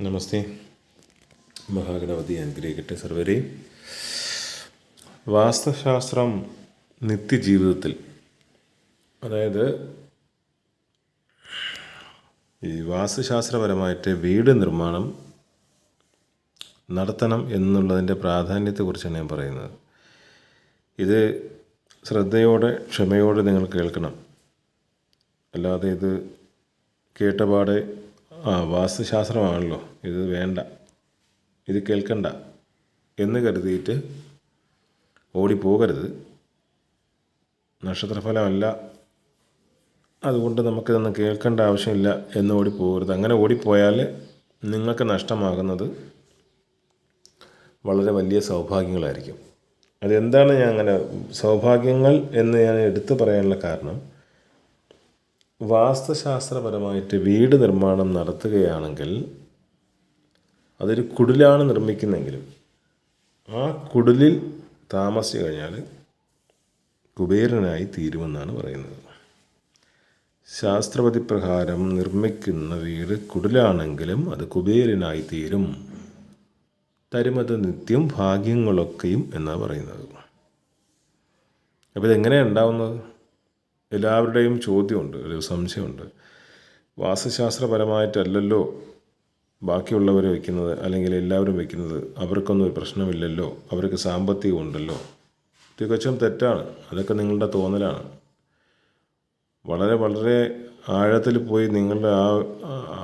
നമസ്തേ. മഹാഗണപതി അനുഗ്രഹിക്കട്ടെ സർവരെയും വാസ്തുശാസ്ത്രം നിത്യജീവിതത്തിൽ അതായത് ഈ വാസ്തുശാസ്ത്രപരമായിട്ട് വീട് നിർമ്മാണം നടത്തണം എന്നുള്ളതിന്റെ പ്രാധാന്യത്തെക്കുറിച്ചാണ് ഞാൻ പറയുന്നത്. ഇത് ശ്രദ്ധയോടെ ക്ഷമയോടെ നിങ്ങൾ കേൾക്കണം. അല്ലാതെ ഇത് കേട്ടപാടെ ആ വാസ്തുശാസ്ത്രമാണല്ലോ. ഇത് വേണ്ട. ഇത് കേൾക്കണ്ട. എന്ന് കരുതിയിട്ട് ഓടിപ്പോകരുത്. നക്ഷത്രഫലമല്ല. അതുകൊണ്ട് നമുക്കിതൊന്നും കേൾക്കേണ്ട ആവശ്യമില്ല എന്ന് ഓടിപ്പോകരുത്. അങ്ങനെ ഓടിപ്പോയാൽ നിങ്ങൾക്ക് നഷ്ടമാകുന്നത് വളരെ വലിയ സൗഭാഗ്യങ്ങളായിരിക്കും. അതെന്താണ് ഞാൻ അങ്ങനെ സൗഭാഗ്യങ്ങൾ എന്ന് ഞാൻ എടുത്തു പറയാനുള്ള കാരണം? വാസ്തുശാസ്ത്രപരമായിട്ട് വീട് നിർമ്മാണം നടത്തുകയാണെങ്കിൽ അതൊരു കുടിലാണ് നിർമ്മിക്കുന്നെങ്കിലും ആ കുടിലിൽ താമസിച്ചു കഴിഞ്ഞാൽ കുബേരനായി തീരുമെന്നാണ് പറയുന്നത്. ശാസ്ത്രപതി പ്രകാരം നിർമ്മിക്കുന്ന വീട് കുടിലാണെങ്കിലും അത് കുബേരനായി തീരും. തരുമത് നിത്യം ഭാഗ്യങ്ങളൊക്കെയും എന്നാണ് പറയുന്നത്. അപ്പോൾ ഇതെങ്ങനെയാണ് ഉണ്ടാവുന്നത്? എല്ലാവരുടെയും ചോദ്യമുണ്ട് ഒരു സംശയമുണ്ട്. വാസ്തുശാസ്ത്രപരമായിട്ടല്ലല്ലോ ബാക്കിയുള്ളവർ വയ്ക്കുന്നത് അല്ലെങ്കിൽ എല്ലാവരും വയ്ക്കുന്നത് അവർക്കൊന്നും ഒരു പ്രശ്നമില്ലല്ലോ. അവർക്ക് സാമ്പത്തികം ഉണ്ടല്ലോ. തികച്ചും തെറ്റാണ്. അതൊക്കെ നിങ്ങളുടെ തോന്നലാണ്. വളരെ വളരെ ആഴത്തിൽ പോയി നിങ്ങളുടെ ആ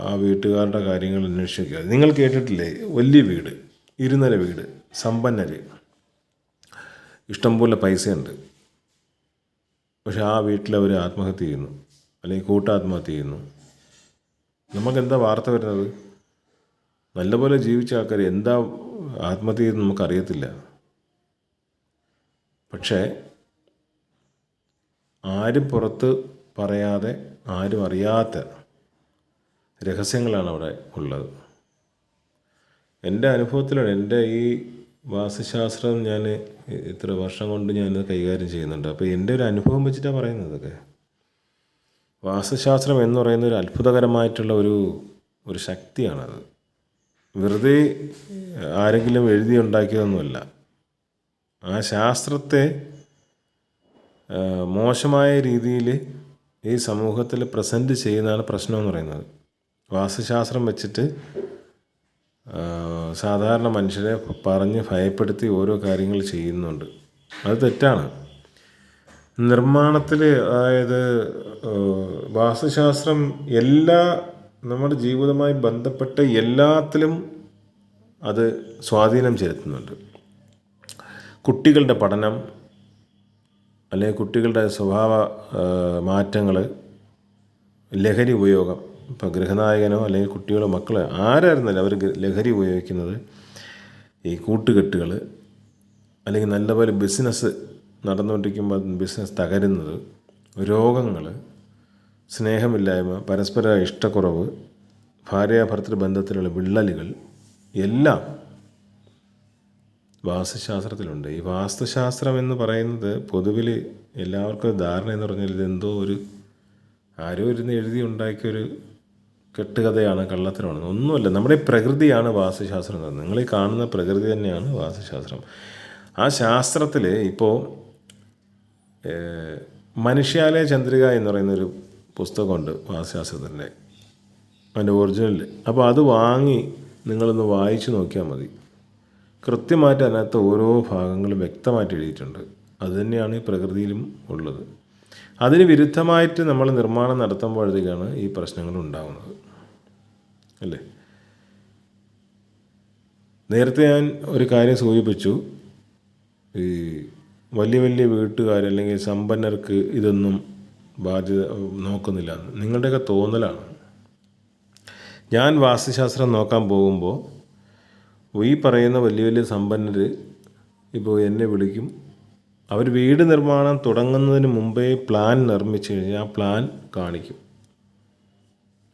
ആ വീട്ടുകാരുടെ കാര്യങ്ങൾ അന്വേഷിക്കുക. നിങ്ങൾ കേട്ടിട്ടില്ലേ? വലിയ വീട് ഇരുനില വീട് സമ്പന്നര്. ഇഷ്ടംപോലെ പൈസയുണ്ട്. പക്ഷെ ആ വീട്ടിൽ അവർ ആത്മഹത്യ ചെയ്യുന്നു. അല്ലെങ്കിൽ കൂട്ടാത്മഹത്യ ചെയ്യുന്നു. നമുക്കെന്താ വാർത്ത വരുന്നത്? നല്ലപോലെ ജീവിച്ച ആൾക്കാർ എന്താ ആത്മഹത്യ ചെയ്തെന്ന് നമുക്കറിയത്തില്ല. പക്ഷേ ആരും പുറത്ത് പറയാതെ ആരും അറിയാത്ത രഹസ്യങ്ങളാണ് അവിടെ ഉള്ളത്. എന്റെ അനുഭവത്തിലാണ് എന്റെ ഈ വാസ്തുശാസ്ത്രം ഞാൻ ഇത്ര വർഷം കൊണ്ട് ഞാൻ കൈകാര്യം ചെയ്യുന്നുണ്ട്. അപ്പോൾ എന്റെ ഒരു അനുഭവം വെച്ചിട്ടാണ് പറയുന്നത് ഇതൊക്കെ വാസ്തുശാസ്ത്രം എന്ന് പറയുന്ന ഒരു അത്ഭുതകരമായിട്ടുള്ള ഒരു ഒരു ശക്തിയാണത്. വെറുതെ ആരെങ്കിലും എഴുതി ഉണ്ടാക്കിയതൊന്നുമല്ല. ആ ശാസ്ത്രത്തെ മോശമായ രീതിയിൽ ഈ സമൂഹത്തിൽ പ്രസന്റ് ചെയ്യുന്നതാണ് പ്രശ്നമെന്ന് പറയുന്നത്. വാസ്തുശാസ്ത്രം വെച്ചിട്ട് സാധാരണ മനുഷ്യരെ പറഞ്ഞ് ഭയപ്പെടുത്തി ഓരോ കാര്യങ്ങൾ ചെയ്യുന്നുണ്ട്. അത് തെറ്റാണ്. നിർമ്മാണത്തിൽ അതായത് വാസ്തുശാസ്ത്രം എല്ലാ നമ്മുടെ ജീവിതവുമായി ബന്ധപ്പെട്ട എല്ലാത്തിലും അത് സ്വാധീനം ചെലുത്തുന്നുണ്ട്. കുട്ടികളുടെ പഠനം അല്ലെങ്കിൽ കുട്ടികളുടെ സ്വഭാവ മാറ്റങ്ങൾ ലഹരി ഉപയോഗം ഇപ്പോൾ ഗൃഹനായകനോ അല്ലെങ്കിൽ കുട്ടികളോ മക്കളോ ആരായിരുന്നല്ലോ അവർ ലഹരി ഉപയോഗിക്കുന്നത് ഈ കൂട്ടുകെട്ടുകൾ അല്ലെങ്കിൽ നല്ലപോലെ ബിസിനസ് നടന്നുകൊണ്ടിരിക്കുമ്പോൾ ബിസിനസ് തകരുന്നത് രോഗങ്ങൾ സ്നേഹമില്ലായ്മ പരസ്പര ഇഷ്ടക്കുറവ് ഭാര്യാഭർത്തൃ ബന്ധത്തിലുള്ള വിള്ളലുകൾ എല്ലാം വാസ്തുശാസ്ത്രത്തിലുണ്ട്. ഈ വാസ്തുശാസ്ത്രം എന്ന് പറയുന്നത് പൊതുവിൽ എല്ലാവർക്കും ധാരണ എന്ന് പറഞ്ഞാൽ ഇതെന്തോ ഒരു ആരോ ഇരുന്ന് എഴുതി ഉണ്ടാക്കിയ ഒരു കെട്ടുകഥയാണ് കള്ളത്തരമാണ്. ഒന്നുമല്ല നമ്മുടെ പ്രകൃതിയാണ് വാസ്തുശാസ്ത്രം എന്ന് നിങ്ങൾ ഈ കാണുന്ന പ്രകൃതി തന്നെയാണ് വാസ്തുശാസ്ത്രം. ആ ശാസ്ത്രത്തിൽ ഇപ്പോൾ മനുഷ്യാലയ ചന്ദ്രിക എന്ന് പറയുന്നൊരു പുസ്തകമുണ്ട് വാസ്തുശാസ്ത്രത്തിന്റെ. അതിന്റെ ഒറിജിനൽ അപ്പോൾ അത് വാങ്ങി നിങ്ങളൊന്ന് വായിച്ചു നോക്കിയാൽ മതി. കൃത്യമായിട്ട് അതിനകത്ത് ഓരോ ഭാഗങ്ങളും വ്യക്തമായിട്ട് എഴുതിയിട്ടുണ്ട്. അതുതന്നെയാണ് ഈ പ്രകൃതിയിലും ഉള്ളത്. അതിന് വിരുദ്ധമായിട്ട് നമ്മൾ നിർമ്മാണം നടത്തുമ്പോഴത്തേക്കാണ് ഈ പ്രശ്നങ്ങൾ ഉണ്ടാകുന്നത് അല്ലേ? നേരത്തെ ഞാൻ ഒരു കാര്യം സൂചിപ്പിച്ചു. ഈ വലിയ വലിയ വീട്ടുകാർ അല്ലെങ്കിൽ സമ്പന്നർക്ക് ഇതൊന്നും ബാധ്യത നോക്കുന്നില്ല. നിങ്ങളുടെയൊക്കെ തോന്നലാണ്. ഞാൻ വാസ്തുശാസ്ത്രം നോക്കാൻ പോകുമ്പോൾ ഈ പറയുന്ന വലിയ വലിയ സമ്പന്നർ ഇപ്പോൾ എന്നെ വിളിക്കും. അവർ വീട് നിർമ്മാണം തുടങ്ങുന്നതിന് മുമ്പേ പ്ലാൻ നിർമ്മിച്ചു കഴിഞ്ഞാൽ ആ പ്ലാൻ കാണിക്കും.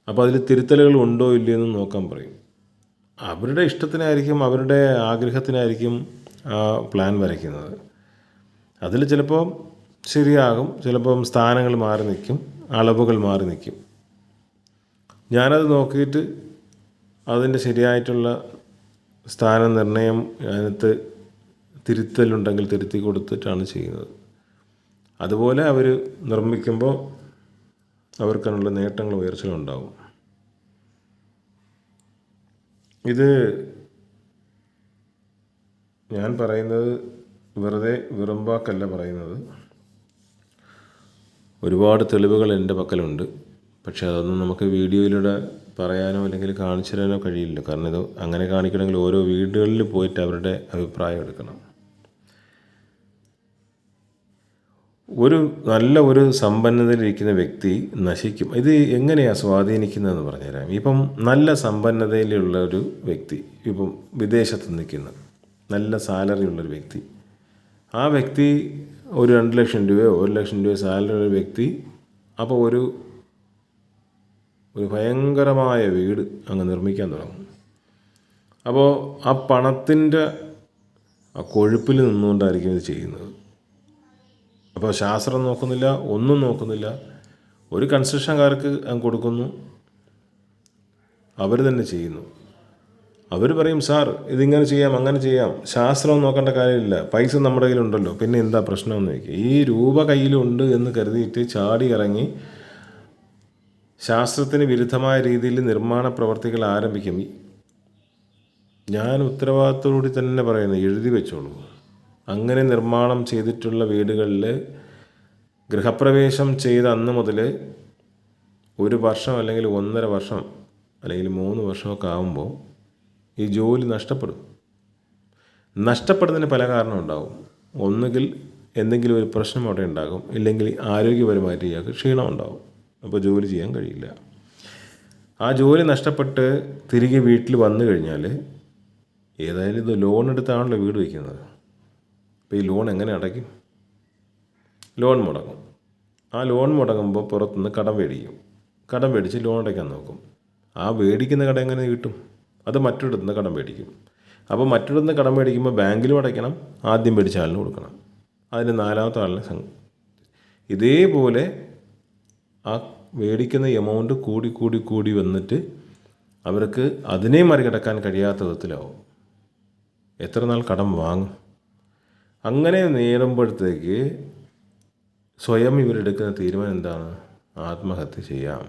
അപ്പോൾ അതിൽ തിരുത്തലുകൾ ഉണ്ടോ ഇല്ലയോ എന്ന് നോക്കാൻ പറയും. അവരുടെ ഇഷ്ടത്തിനായിരിക്കും അവരുടെ ആഗ്രഹത്തിനായിരിക്കും ആ പ്ലാൻ വരയ്ക്കുന്നത്. അതിൽ ചിലപ്പോൾ ശരിയാകും ചിലപ്പം സ്ഥാനങ്ങൾ മാറി നിൽക്കും അളവുകൾ മാറി നിൽക്കും. ഞാനത് നോക്കിയിട്ട് അതിന്റെ ശരിയായിട്ടുള്ള സ്ഥാന നിർണയം അതിനകത്ത് തിരുത്തലുണ്ടെങ്കിൽ തിരുത്തി കൊടുത്തിട്ടാണ് ചെയ്യുന്നത്. അതുപോലെ അവർ നിർമ്മിക്കുമ്പോൾ അവർക്കതിനുള്ള നേട്ടങ്ങൾ ഉയർച്ചകളുണ്ടാവും ഇത് ഞാൻ പറയുന്നത് വെറുതെ വെറുമ്പാക്കല്ല പറയുന്നത്. ഒരുപാട് തെളിവുകൾ എന്റെ പക്കലുണ്ട്. പക്ഷേ അതൊന്നും നമുക്ക് വീഡിയോയിലൂടെ പറയാനോ അല്ലെങ്കിൽ കാണിച്ചു തരാനോ കഴിയില്ല. കാരണം ഇത് അങ്ങനെ കാണിക്കണമെങ്കിൽ ഓരോ വീടുകളിൽ പോയിട്ട് അവരുടെ അഭിപ്രായം എടുക്കണം. ഒരു നല്ല ഒരു സമ്പന്നതയിലിരിക്കുന്ന വ്യക്തി നശിക്കും. ഇത് എങ്ങനെയാണ് സ്വാധീനിക്കുന്നതെന്ന് പറഞ്ഞുതരാം. ഇപ്പം നല്ല സമ്പന്നതയിലുള്ള ഒരു വ്യക്തി ഇപ്പം വിദേശത്ത് നിൽക്കുന്ന നല്ല സാലറി ഉള്ളൊരു വ്യക്തി ആ വ്യക്തി ഒരു രണ്ട് ലക്ഷം രൂപയോ ഒരു ലക്ഷം രൂപയോ സാലറി ഉള്ള വ്യക്തി അപ്പോൾ ഒരു ഒരു ഭയങ്കരമായ വീട് അങ്ങ് നിർമ്മിക്കാൻ തുടങ്ങും. അപ്പോൾ ആ പണത്തിന്റെ ആ കൊഴുപ്പിൽ നിന്നുകൊണ്ടായിരിക്കും ഇത് ചെയ്യുന്നത്. അപ്പോൾ ശാസ്ത്രം നോക്കുന്നില്ല ഒന്നും നോക്കുന്നില്ല. ഒരു കൺസ്ട്രക്ഷൻകാർക്ക് കൊടുക്കുന്നു. അവർ തന്നെ ചെയ്യുന്നു. അവർ പറയും സാർ ഇതിങ്ങനെ ചെയ്യാം അങ്ങനെ ചെയ്യാം. ശാസ്ത്രം നോക്കേണ്ട കാര്യമില്ല. പൈസ നമ്മുടെ കയ്യിലുണ്ടല്ലോ. പിന്നെ എന്താ പ്രശ്നമെന്ന് ചോദിക്കുക ഈ രൂപ കയ്യിലുണ്ട് എന്ന് കരുതിയിട്ട് ചാടി ഇറങ്ങി ശാസ്ത്രത്തിന് വിരുദ്ധമായ രീതിയിൽ നിർമ്മാണ പ്രവർത്തികൾ ആരംഭിക്കും. ഞാൻ ഉത്തരവാദിത്തോടുകൂടി തന്നെ പറയുന്നത് എഴുതി വെച്ചോളൂ. അങ്ങനെ നിർമ്മാണം ചെയ്തിട്ടുള്ള വീടുകളിൽ ഗൃഹപ്രവേശം ചെയ്ത അന്ന് മുതൽ ഒരു വർഷം അല്ലെങ്കിൽ ഒന്നര വർഷം അല്ലെങ്കിൽ മൂന്ന് വർഷമൊക്കെ ആകുമ്പോൾ ഈ ജോലി നഷ്ടപ്പെടും. നഷ്ടപ്പെടുന്നതിന് പല കാരണം ഉണ്ടാകും ഒന്നുകിൽ എന്തെങ്കിലും ഒരു പ്രശ്നം അവിടെ ഉണ്ടാകും. ഇല്ലെങ്കിൽ ആരോഗ്യപരമായിട്ട് ഇയാൾക്ക് ക്ഷീണം ഉണ്ടാകും അപ്പോൾ ജോലി ചെയ്യാൻ കഴിയില്ല. ആ ജോലി നഷ്ടപ്പെട്ട് തിരികെ വീട്ടിൽ വന്നു കഴിഞ്ഞാൽ ഏതായാലും ഇത് ലോൺ എടുത്താണല്ലോ വീട് വയ്ക്കുന്നത്. അപ്പോൾ ഈ ലോൺ എങ്ങനെ അടയ്ക്കും? ലോൺ മുടങ്ങും. ആ ലോൺ മുടങ്ങുമ്പോൾ പുറത്തുനിന്ന് കടം മേടിക്കും. കടം മേടിച്ച് ലോൺ അടയ്ക്കാൻ നോക്കും. ആ മേടിക്കുന്ന കടം എങ്ങനെ കിട്ടും? അത് മറ്റൊരിടത്തു നിന്ന് കടം മേടിക്കും. അപ്പോൾ മറ്റൊരിടത്തു നിന്ന് കടം മേടിക്കുമ്പോൾ ബാങ്കിലും അടയ്ക്കണം ആദ്യം മേടിച്ച ആളിന് കൊടുക്കണം. അതിന് നാലാമത്തെ ആളിനെ സം ഇതേപോലെ ആ മേടിക്കുന്ന എമൗണ്ട് കൂടി കൂടി കൂടി വന്നിട്ട് അവർക്ക് അതിനെ മറികടക്കാൻ കഴിയാത്ത വിധത്തിലാവും. എത്ര നാൾ കടം വാങ്ങും? അങ്ങനെ നേടുമ്പോഴത്തേക്ക് സ്വയം ഇവരെടുക്കുന്ന തീരുമാനം എന്താണ്? ആത്മഹത്യ ചെയ്യാം.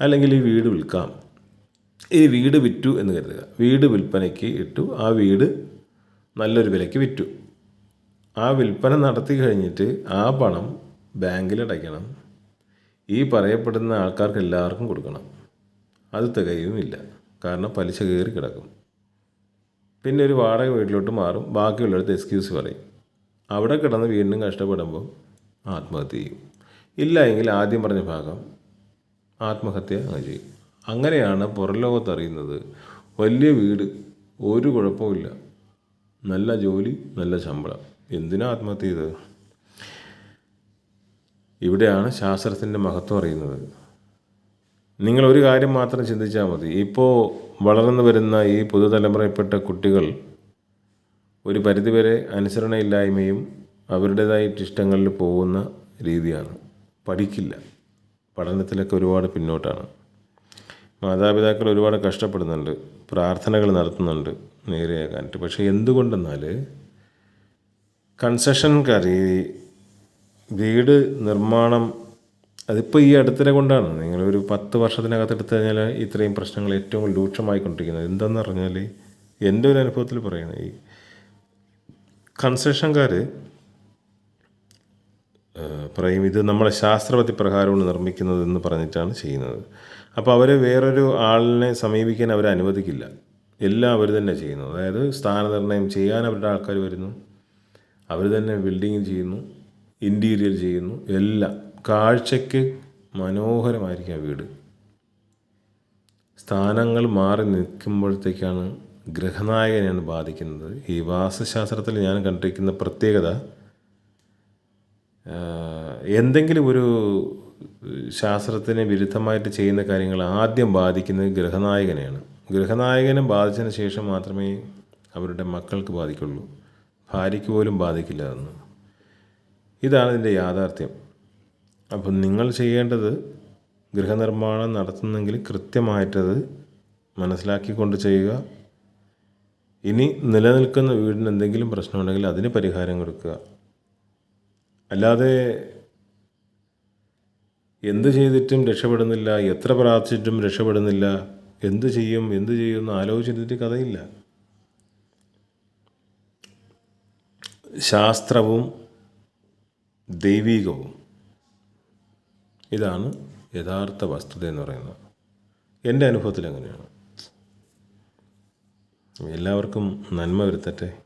അല്ലെങ്കിൽ ഈ വീട് വിൽക്കാം. ഈ വീട് വിറ്റു എന്ന് കരുതുക. വീട് വിൽപ്പനയ്ക്ക് ഇട്ടു. ആ വീട് നല്ലൊരു വിലയ്ക്ക് വിറ്റു. ആ വിൽപ്പന നടത്തി കഴിഞ്ഞിട്ട് ആ പണം ബാങ്കിൽ അടയ്ക്കണം. ഈ പറയപ്പെടുന്ന ആൾക്കാർക്ക് എല്ലാവർക്കും കൊടുക്കണം. അത് തികയുമില്ല. കാരണം പലിശ കയറി കിടക്കും. പിന്നെ ഒരു വാടക വീട്ടിലോട്ട് മാറും. ബാക്കിയുള്ളിടത്ത് എക്സ്ക്യൂസ് പറയും. അവിടെ കിടന്ന് വീണ്ടും കഷ്ടപ്പെടുമ്പോൾ ആത്മഹത്യ ചെയ്യും. ഇല്ല എങ്കിൽ ആദ്യം പറഞ്ഞ ഭാഗം ആത്മഹത്യ അങ്ങ് ചെയ്യും. അങ്ങനെയാണ് പുറം ലോകത്ത് അറിയുന്നത് വലിയ വീട് ഒരു കുഴപ്പമില്ല നല്ല ജോലി നല്ല ശമ്പളം. എന്തിനാ ആത്മഹത്യ ചെയ്തത്? ഇവിടെയാണ് ശാസ്ത്രത്തിന്റെ മഹത്വം അറിയുന്നത്. നിങ്ങൾ ഒരു കാര്യം മാത്രം ചിന്തിച്ചാൽ മതി. ഇപ്പോൾ വളർന്നു വരുന്ന ഈ പുതുതലമുറയിൽപ്പെട്ട കുട്ടികൾ ഒരു പരിധിവരെ അനുസരണയില്ലായ്മയും അവരുടേതായിട്ട് ഇഷ്ടങ്ങളിൽ പോകുന്ന രീതിയാണ്. പഠിക്കില്ല. പഠനത്തിലൊക്കെ ഒരുപാട് പിന്നോട്ടാണ്. മാതാപിതാക്കൾ ഒരുപാട് കഷ്ടപ്പെടുന്നുണ്ട്. പ്രാർത്ഥനകൾ നടത്തുന്നുണ്ട്. നേരെയാകാനായിട്ട്. പക്ഷേ എന്തുകൊണ്ടെന്നാൽ കൺസെഷൻ കറി വീട് നിർമ്മാണം അതിപ്പോൾ ഈ അടുത്തിനെ കൊണ്ടാണ്. നിങ്ങളൊരു പത്ത് വർഷത്തിനകത്ത് എടുത്തു കഴിഞ്ഞാൽ ഇത്രയും പ്രശ്നങ്ങൾ ഏറ്റവും രൂക്ഷമായിക്കൊണ്ടിരിക്കുന്നത്. എന്താണെന്ന് പറഞ്ഞാൽ എന്റെ ഒരു അനുഭവത്തിൽ പറയുന്നത് ഈ കൺസ്ട്രക്ഷൻകാർ പറയും ഇത് നമ്മളെ ശാസ്ത്രപതി പ്രകാരമാണ് നിർമ്മിക്കുന്നത് എന്ന് പറഞ്ഞിട്ടാണ് ചെയ്യുന്നത്. അപ്പോൾ അവർ വേറൊരു ആളിനെ സമീപിക്കാൻ അവർ അനുവദിക്കില്ല. എല്ലാം അവർ തന്നെ ചെയ്യുന്നു. അതായത് സ്ഥാനനിർണയം ചെയ്യാൻ അവരുടെ ആൾക്കാർ വരുന്നു. അവർ തന്നെ ബിൽഡിങ് ചെയ്യുന്നു ഇന്റീരിയർ ചെയ്യുന്നു എല്ലാം. കാഴ്ചയ്ക്ക് മനോഹരമായിരിക്കും ആ വീട്. സ്ഥാനങ്ങൾ മാറി നിൽക്കുമ്പോഴത്തേക്കാണ് ഗ്രഹനായകനെയാണ് ബാധിക്കുന്നത്. ഈ വാസ്തുശാസ്ത്രത്തിൽ ഞാൻ കണ്ടിരിക്കുന്ന പ്രത്യേകത എന്തെങ്കിലും ഒരു ശാസ്ത്രത്തിന് വിരുദ്ധമായിട്ട് ചെയ്യുന്ന കാര്യങ്ങൾ ആദ്യം ബാധിക്കുന്നത് ഗ്രഹനായകനെയാണ് ഗ്രഹനായകനെ ബാധിച്ചതിന് ശേഷം മാത്രമേ അവരുടെ മക്കൾക്ക് ബാധിക്കുള്ളൂ. ഭാര്യയ്ക്ക് പോലും ബാധിക്കില്ല എന്ന് ഇതാണ് ഇതിന്റെ യാഥാർത്ഥ്യം. അപ്പം നിങ്ങൾ ചെയ്യേണ്ടത് ഗൃഹനിർമ്മാണം നടത്തുന്നെങ്കിൽ കൃത്യമായിട്ടത് മനസ്സിലാക്കിക്കൊണ്ട് ചെയ്യുക. ഇനി നിലനിൽക്കുന്ന വീടിന് എന്തെങ്കിലും പ്രശ്നമുണ്ടെങ്കിൽ അതിന് പരിഹാരം കൊടുക്കുക. അല്ലാതെ എന്ത് ചെയ്തിട്ടും രക്ഷപ്പെടുന്നില്ല എത്ര പ്രാർത്ഥിച്ചിട്ടും രക്ഷപ്പെടുന്നില്ല എന്ത് ചെയ്യും എന്ത് ചെയ്യും എന്ന് ആലോചിച്ചിട്ട് കഥയില്ല. ശാസ്ത്രവും ദൈവീകവും ഇതാണ് യഥാർത്ഥ വസ്തുത എന്ന് പറയുന്നത്. എന്റെ അനുഭവത്തിൽ അങ്ങനെയാണ് എല്ലാവർക്കും നന്മ വരുത്തട്ടെ.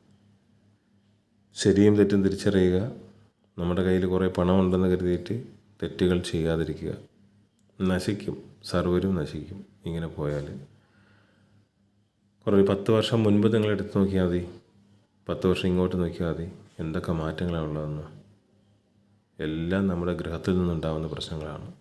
ശരിയും തെറ്റും തിരിച്ചറിയുക. നമ്മുടെ കയ്യിൽ കുറേ പണമുണ്ടെന്ന് കരുതിയിട്ട് തെറ്റുകൾ ചെയ്യാതിരിക്കുക. നശിക്കും. സർവരും നശിക്കും. ഇങ്ങനെ പോയാൽ. കുറേ പത്ത് വർഷം മുൻപ് നിങ്ങൾ എടുത്ത് നോക്കിയാൽ മതി. പത്ത് വർഷം ഇങ്ങോട്ട് നോക്കിയാൽ മതി. എന്തൊക്കെ മാറ്റങ്ങളാണ് ഉള്ളതെന്ന്. എല്ലാം നമ്മുടെ ഗ്രഹത്തിൽ നിന്നുണ്ടാകുന്ന പ്രശ്നങ്ങളാണ്.